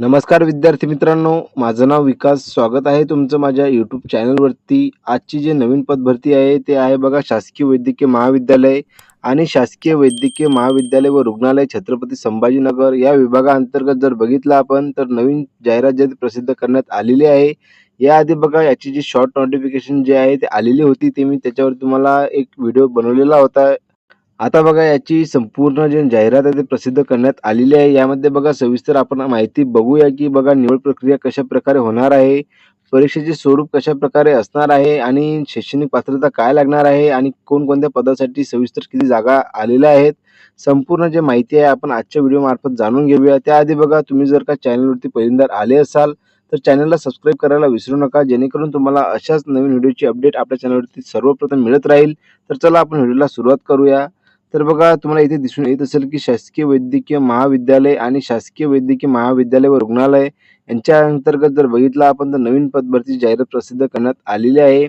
नमस्कार विद्यार्थी मित्रांनो माझं नाव विकास. स्वागत आहे तुमचं माझ्या यूट्यूब चॅनलवरती आजची जे नवीन पदभरती आहे ते आहे बघा शासकीय वैद्यकीय महाविद्यालय आणि शासकीय वैद्यकीय महाविद्यालय व रुग्णालय छत्रपती संभाजीनगर. या विभागाअंतर्गत जर बघितलं आपण तर नवीन जाहिरात जे प्रसिद्ध करण्यात आलेली आहे याआधी बघा याची जी शॉर्ट नोटिफिकेशन जे आहे ते आलेली होती ते मी त्याच्यावर तुम्हाला एक व्हिडिओ बनवलेला होता. आता बघा याची संपूर्ण जे जाहिरात आहे ते प्रसिद्ध करण्यात आलेली आहे. यामध्ये बघा सविस्तर आपण माहिती बघूया की बघा निवड प्रक्रिया कशा प्रकारे होणार आहे परीक्षेचे स्वरूप कशा प्रकारे असणार आहे आणि शैक्षणिक पात्रता काय लागणार आहे आणि कोणकोणत्या पदासाठी सविस्तर किती जागा आलेल्या आहेत संपूर्ण जे माहिती आहे आपण आजच्या व्हिडिओ मार्फत जाणून घेऊया. त्याआधी बघा तुम्ही जर का चॅनलवरती पहिल्यांदा आले असाल तर चॅनलला सबस्क्राईब करायला विसरू नका. जेणेकरून तुम्हाला अशाच नवीन व्हिडिओची अपडेट आपल्या चॅनलवरती सर्वप्रथम मिळत राहील. तर चला आपण व्हिडिओला सुरुवात करूया. तर बघा तुम्हाला इथे दिसून येत असेल की शासकीय वैद्यकीय महाविद्यालय आणि शासकीय वैद्यकीय महाविद्यालय व रुग्णालय यांच्या अंतर्गत जर बघितलं आपण तर नवीन पदभरती जाहिरात प्रसिद्ध करण्यात आलेली आहे.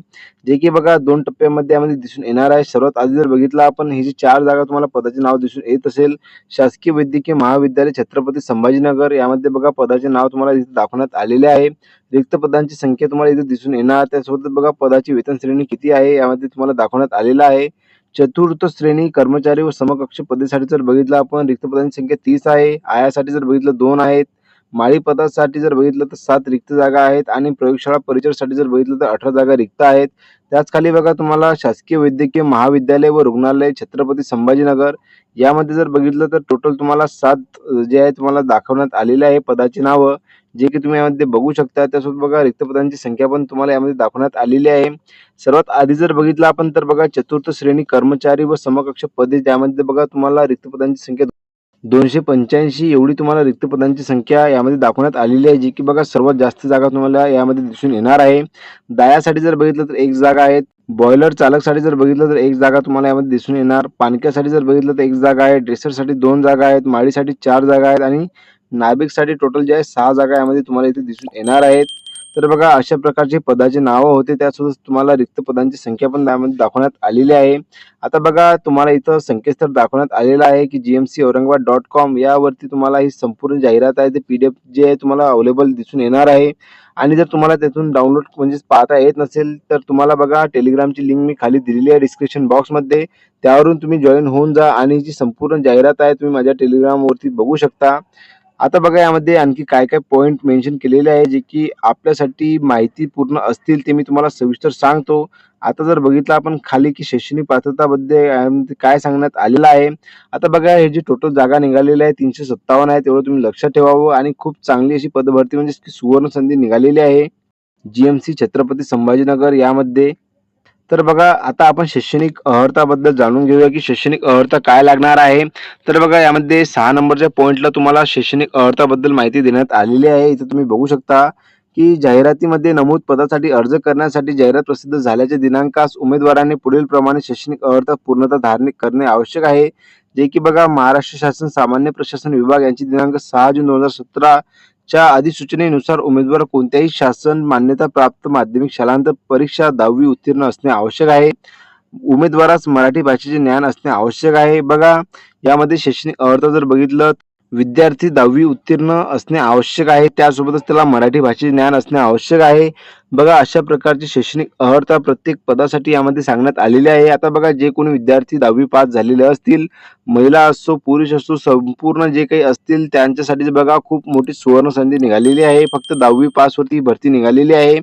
जे की बघा दोन टप्प्यामध्ये यामध्ये दिसून येणार आहे. सर्वात आधी जर बघितलं आपण ही जी चार जागा तुम्हाला पदाचे नाव दिसून येत असेल शासकीय वैद्यकीय महाविद्यालय छत्रपती संभाजीनगर यामध्ये बघा पदाचे नाव तुम्हाला इथे दाखवण्यात आलेले आहे. रिक्त पदांची संख्या तुम्हाला इथे दिसून येणार. त्यासोबत बघा पदाची वेतन श्रेणी किती आहे यामध्ये तुम्हाला दाखवण्यात आलेलं आहे. चतुर्थ श्रेणी कर्मचारी व समकक्ष पदेसाठी जर बघितलं आपण रिक्त पदांची संख्या तीस आहे आयासाठी जर बघितलं दोन आहेत माळी पदासाठी जर बघितलं तर सात रिक्त जागा आहेत आणि प्रयोगशाळा परिचरसाठी जर बघितलं तर अठरा जागा रिक्त आहेत. त्याच खाली बघा तुम्हाला शासकीय वैद्यकीय महाविद्यालय व रुग्णालय छत्रपती संभाजीनगर यामध्ये जर बघितलं तर टोटल तुम्हाला सात जे आहे तुम्हाला दाखवण्यात आलेले आहे पदाची नावं. जे की तुम्ही यामध्ये बघू शकता. त्यासोबत बघा रिक्त पदांची संख्या पण तुम्हाला यामध्ये दाखवण्यात आलेली आहे. सर्वात आधी जर बघितलं आपण तर बघा चतुर्थ श्रेणी कर्मचारी व समकक्ष पदे त्यामध्ये बघा तुम्हाला रिक्त पदांची संख्या दोनशे पंच्याऐंशी एवढी तुम्हाला रिक्त पदांची संख्या यामध्ये दाखवण्यात आलेली आहे जी की बघा सर्वात जास्त जागा तुम्हाला यामध्ये दिसून येणार आहे. दायासाठी जर बघितलं तर एक जागा आहे बॉयलर चालकसाठी जर बघितलं तर एक जागा तुम्हाला यामध्ये दिसून येणार. पाणक्यासाठी जर बघितलं तर एक जागा आहे ड्रेसरसाठी दोन जागा आहेत माळीसाठी चार जागा आहेत आणि नाभिकसाठी टोटल जे आहे सहा जागा यामध्ये तुम्हाला इथे दिसून येणार आहेत. तर बघा अशा प्रकारची पदाची नावं होते. त्यासोबत तुम्हाला रिक्त पदांची संख्या पण त्यामध्ये दाखवण्यात आलेली आहे. आता बघा तुम्हाला इथं संकेतस्थळ दाखवण्यात आलेलं आहे की जीएमसी औरंगाबाद डॉट कॉम यावरती तुम्हाला ही संपूर्ण जाहिरात आहे. ते पीडीएफ जे आहे तुम्हाला अवेलेबल दिसून येणार आहे. आणि जर तुम्हाला त्यातून डाउनलोड म्हणजे पाहता येत नसेल तर तुम्हाला बघा टेलिग्रामची लिंक मी खाली दिलेली आहे डिस्क्रिप्शन बॉक्समध्ये त्यावरून तुम्ही जॉईन होऊन जा आणि जी संपूर्ण जाहिरात आहे तुम्ही माझ्या टेलिग्रामवरती बघू शकता. आता बघा यामध्ये आणखी काय काय पॉईंट मेन्शन केलेले आहे जे की आपल्यासाठी माहिती पूर्ण असतील ते मी तुम्हाला सविस्तर सांगतो. आता जर बघितलं आपण खाली की शैक्षणिक पात्रताबद्दल यामध्ये काय सांगण्यात आलेलं आहे. आता बघा हे जी टोटल जागा निघालेली आहे तीनशे सत्तावन्न आहे तेवढं तुम्ही लक्षात ठेवावं. आणि खूप चांगली अशी पदभरती म्हणजे सुवर्ण संधी निघालेली आहे. जीएमसी छत्रपती संभाजीनगर यामध्ये तर बघा आता आपण शैक्षणिक अर्हताबद्दल जाणून घेऊया की शैक्षणिक अर्हता काय लागणार आहे. तर बघा यामध्ये सहा नंबरच्या पॉईंटला तुम्हाला शैक्षणिक अर्हताबद्दल माहिती देण्यात आलेली आहे. इथे तुम्ही बघू शकता की जाहिरातीमध्ये नमूद पदासाठी अर्ज करण्यासाठी जाहिरात प्रसिद्ध झाल्याच्या दिनांकास उमेदवाराने पुढील प्रमाणे शैक्षणिक अर्हता पूर्णता धारण करणे आवश्यक आहे. जे की बघा महाराष्ट्र शासन सामान्य प्रशासन विभाग यांची दिनांक सहा जून दोन हजार सतरा च्या अधिसूचनेनुसार उमेदवार कोणत्याही शासन मान्यता प्राप्त माध्यमिक शालांत परीक्षा दहावी उत्तीर्ण असणे आवश्यक आहे. उमेदवारास मराठी भाषेचे ज्ञान असणे आवश्यक आहे. बघा यामध्ये शैक्षणिक अर्थ जर बघितलं विद्यार्थी दहावी उत्तीर्ण असणे आवश्यक आहे. त्यासोबतच त्याला मराठी भाषेचे ज्ञान असणे आवश्यक आहे. बघा अशा प्रकारची शैक्षणिक अर्हता प्रत्येक पदासाठी यामध्ये सांगण्यात आलेली आहे. आता बघा जे कोणी विद्यार्थी दहावी पास झालेले असतील महिला असो पुरुष असो संपूर्ण जे काही असतील त्यांच्यासाठी बघा खूप मोठी सुवर्ण संधी निघालेली आहे. फक्त दहावी पासवरती भरती निघालेली आहे.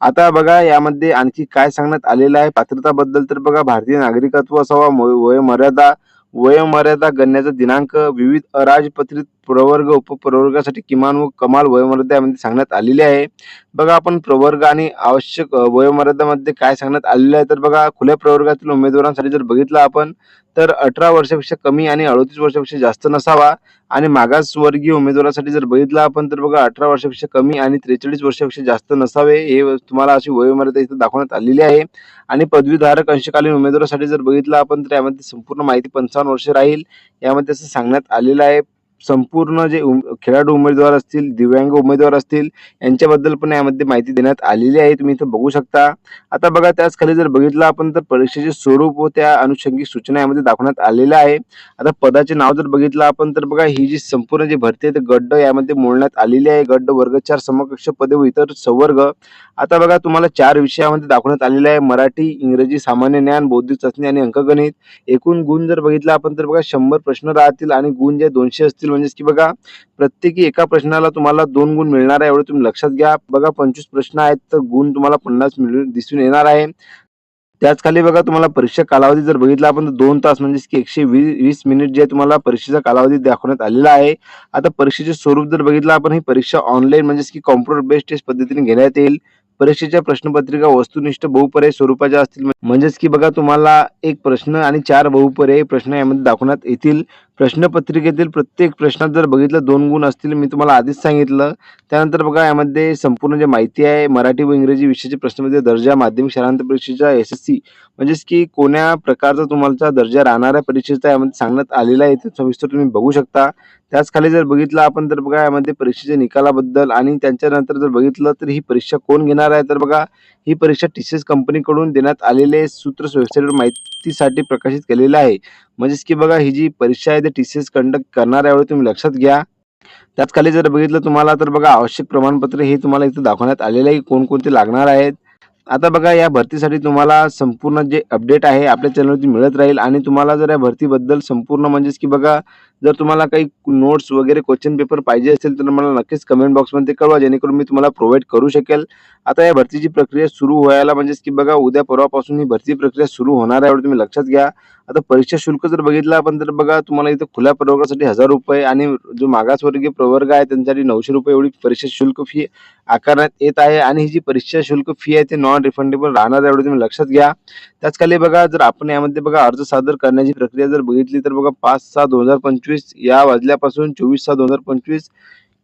आता बघा यामध्ये आणखी काय सांगण्यात आलेलं आहे? पात्रताबद्दल तर बघा भारतीय नागरिकत्व असावा वयमर्यादा वयोमर्यादा वयोमर्यादा गणण्याचा दिनांक विविध अराजपत्रित प्रवर्ग उपप्रवर्गासाठी किमान व कमाल वयोमर्यादा यामध्ये सांगण्यात आलेली आहे. बघा आपण प्रवर्ग आणि आवश्यक वयोमर्यादामध्ये काय सांगण्यात आलेलं आहे? तर बघा खुल्या प्रवर्गातील उमेदवारांसाठी जर बघितलं आपण तर अठरा वर्षापेक्षा कमी आणि अडतीस वर्षापेक्षा जास्त नसावा. आणि मागासवर्गीय उमेदवारासाठी जर बघितलं आपण तर बघा अठरा वर्षापेक्षा कमी आणि त्रेचाळीस वर्षापेक्षा जास्त नसावे. हे तुम्हाला अशी वयोमर्यादा इथे दाखवण्यात आलेली आहे. आणि पदवीधारक अंशकालीन उमेदवारासाठी जर बघितलं आपण तर यामध्ये संपूर्ण माहिती पंचावन्न वर्ष राहील. यामध्ये असं सांगण्यात आलेलं आहे. संपूर्ण जे उम खेळाडू उमेदवार असतील, दिव्यांग उमेदवार असतील यांच्याबद्दल पण यामध्ये माहिती देण्यात आलेली आहे. तुम्ही इथं बघू शकता. आता बघा त्याच खाली जर बघितलं आपण तर परीक्षेचे स्वरूप व त्या अनुषंगिक सूचना यामध्ये दाखवण्यात आलेल्या आहे. आता पदाचे नाव जर बघितलं आपण तर बघा ही जी संपूर्ण जी भरती आहे, ते गड्ड यामध्ये मोडण्यात आलेली आहे. गड्ड वर्ग चार समकक्ष पदे व इतर संवर्ग. आता बघा तुम्हाला चार विषयामध्ये दाखवण्यात आलेले आहे. मराठी, इंग्रजी, सामान्य ज्ञान, बौद्धिक चाचणी आणि अंकगणित. एकूण गुण जर बघितलं आपण तर बघा शंभर प्रश्न राहतील आणि गुण जे दोनशे असतील म्हणजेच की बघा प्रत्येकी एका प्रश्नाला तुम्हाला दोन गुण मिळणार आहे, एवढं तुम्ही लक्षात घ्या. बघा 25 प्रश्न आहेत, तर गुण तुम्हाला 50 मिळून दिसून येणार आहे. त्याच खाली बघा तुम्हाला परीक्षा कालावधी जर बघितला आपण तर 2 तास म्हणजेच की 120 मिनिट जे तुम्हाला परीक्षेचा कालावधी दाखवण्यात आलेला आहे. आता परीक्षेचे स्वरूप जर बघितलं आपण ही परीक्षा ऑनलाईन म्हणजेच की कॉम्प्युटर बेस्ड टेस्ट पद्धतीने घेण्यात येईल. परीक्षेच्या प्रश्नपत्रिका वस्तुनिष्ठ बहुपर्याय स्वरूपाच्या असतील म्हणजेच की बघा तुम्हाला एक प्रश्न आणि चार बहुपर्याय प्रश्न यामध्ये दाखवण्यात येतील. प्रश्नपत्रिकेतील प्रत्येक प्रश्नात जर बघितलं दोन गुण असतील मी तुम्हाला आधीच सांगितलं. त्यानंतर बघा यामध्ये संपूर्ण जे माहिती आहे मराठी व इंग्रजी विषयाचे प्रश्नपत्रिका दर्जा माध्यमिक शालांत परीक्षेच्या एस-एस-सी म्हणजेच की कोण्या प्रकारचा तुमचा दर्जा राहणाऱ्या परीक्षेचा यामध्ये सांगण्यात आलेला आहे. ते सविस्तर तुम्ही बघू शकता. त्याच खाली जर बघितलं आपण तर बघा यामध्ये परीक्षेच्या निकालाबद्दल आणि त्यांच्यानंतर जर बघितलं तर ही परीक्षा कोण घेणार आहे तर बघा ही परीक्षा टी-सी-एस कंपनीकडून देण्यात आलेले सूत्र वेबसाईटवर माहितीसाठी प्रकाशित केलेलं आहे. म्हणजेच की बघा ही जी परीक्षा आहे ती टी-सी-एस कंडक्ट करणार आहे, तुम्ही लक्षात घ्या. त्याच खाली जर बघितलं तुम्हाला तर बघा आवश्यक प्रमाणपत्र हे तुम्हाला इथं दाखवण्यात आलेलं आहे, कोणकोणते लागणार आहेत. आता बघा या भरतीसाठी तुम्हाला संपूर्ण जे अपडेट आहे आपल्या चॅनलवरती मिळत राहील आणि तुम्हाला जर या भरतीबद्दल संपूर्ण म्हणजेच की बघा जर तुम्हाला काही नोट्स वगैरे क्वेश्चन पेपर पाहिजे असेल तर मला नक्कीच कमेंट बॉक्समध्ये कळवा जेणेकरून मी तुम्हाला प्रोव्हाइड करू शकेल. आता या भरतीची प्रक्रिया सुरू व्हायला म्हणजेच की बघा उद्या परवापासून ही भरती प्रक्रिया सुरू होणार आहे, तुम्ही लक्षात घ्या. आता परीक्षा शुल्क जर बघितलं आपण तर बघा तुम्हाला इथं खुल्या प्रवर्गासाठी ₹1000 आणि जो मागासवर्गीय प्रवर्ग आहे त्यांच्यासाठी ₹900 एवढी परीक्षा शुल्क फी आकारण्यात येत आहे आणि ही जी परीक्षा शुल्क फी आहे ती नॉन रिफंडेबल राहणार आहे, एवढं तुम्ही लक्षात घ्या. त्याच खाली बघा जर आपण यामध्ये बघा अर्ज सादर करण्याची प्रक्रिया जर बघितली तर बघा 5/6/2025 या वाजल्यापासून 24/6/2025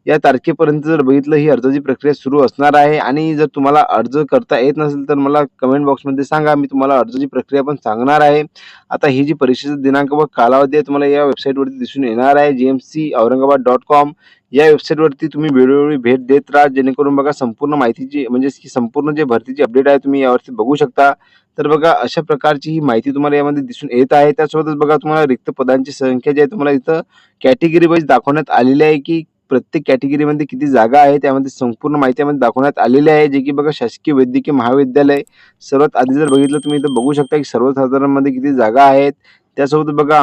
या तारखेपर्यंत जर बघितलं ही अर्जाची प्रक्रिया सुरू असणार आहे आणि जर तुम्हाला अर्ज करता येत नसेल तर मला कमेंट बॉक्समध्ये सांगा. मी तुम्हाला अर्जाची प्रक्रिया पण सांगणार आहे. आता ही जी परीक्षेचा दिनांक व कालावधी आहे तुम्हाला या वेबसाईटवरती दिसून येणार आहे. जी औरंगाबाद डॉट कॉम या वेबसाईटवरती तुम्ही वेळोवेळी भेट देत राहा जेणेकरून बघा संपूर्ण माहितीची म्हणजे की संपूर्ण जे भरतीची अपडेट आहे तुम्ही यावरती बघू शकता. तर बघा अशा प्रकारची ही माहिती तुम्हाला यामध्ये दिसून येत आहे. त्यासोबतच बघा तुम्हाला रिक्त पदांची संख्या जी आहे तुम्हाला इथं कॅटेगरी वाईज दाखवण्यात आलेली आहे, की प्रत्येक कॅटेगरीमध्ये किती जागा आहे त्यामध्ये संपूर्ण माहितीमध्ये दाखवण्यात आलेली आहे. जे की बघा शासकीय वैद्यकीय महाविद्यालय सर्वात आधी जर बघितलं तुम्ही इथं बघू शकता की सर्वसाधारणमध्ये किती जागा आहेत. त्यासोबत बघा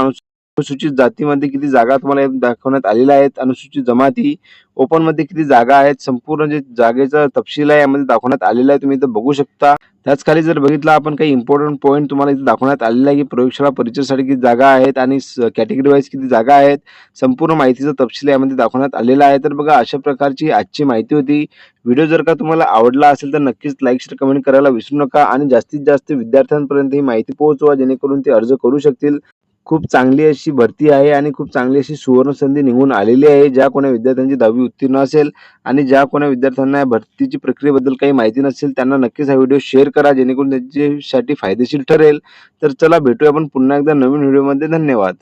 अनुसूचित जातीमध्ये किती जागा तुम्हाला दाखवण्यात आलेल्या आहेत. अनुसूचित जमाती, ओपनमध्ये किती जागा आहेत. संपूर्ण जे जागेचा तपशील आहे यामध्ये दाखवण्यात आलेला आहे. तुम्ही इथं बघू शकता. त्याच खाली जर बघितलं आपण काही इम्पॉर्टंट पॉईंट तुम्हाला इथे दाखवण्यात आलेला आहे, की प्रयोगशाळा परीक्षेसाठी किती जागा आहेत आणि कॅटेगरी वाईज किती जागा आहेत. संपूर्ण माहितीचा तपशील यामध्ये दाखवण्यात आलेला आहे. तर बघा अशा प्रकारची आजची माहिती होती. व्हिडिओ जर का तुम्हाला आवडला असेल तर नक्कीच लाईक, शेअर, कमेंट करायला विसरू नका आणि जास्तीत जास्त विद्यार्थ्यांपर्यंत ही माहिती पोहोचवा जेणेकरून ते अर्ज करू शकतील. खूप चांगली अशी भरती आहे आणि खूप चांगली अशी सुवर्णसंधी निघून आलेली आहे. ज्या कोण्या विद्यार्थ्यांची 10वी उत्तीर्ण असेल आणि ज्या कोण्या विद्यार्थ्यांना या भरतीची प्रक्रियेबद्दल काही माहिती नसेल त्यांना नक्कीच हा व्हिडिओ शेअर करा जेणेकरून त्यांच्यासाठी फायदेशीर ठरेल. तर चला भेटूया आपण पुन्हा एकदा नवीन व्हिडिओमध्ये. धन्यवाद.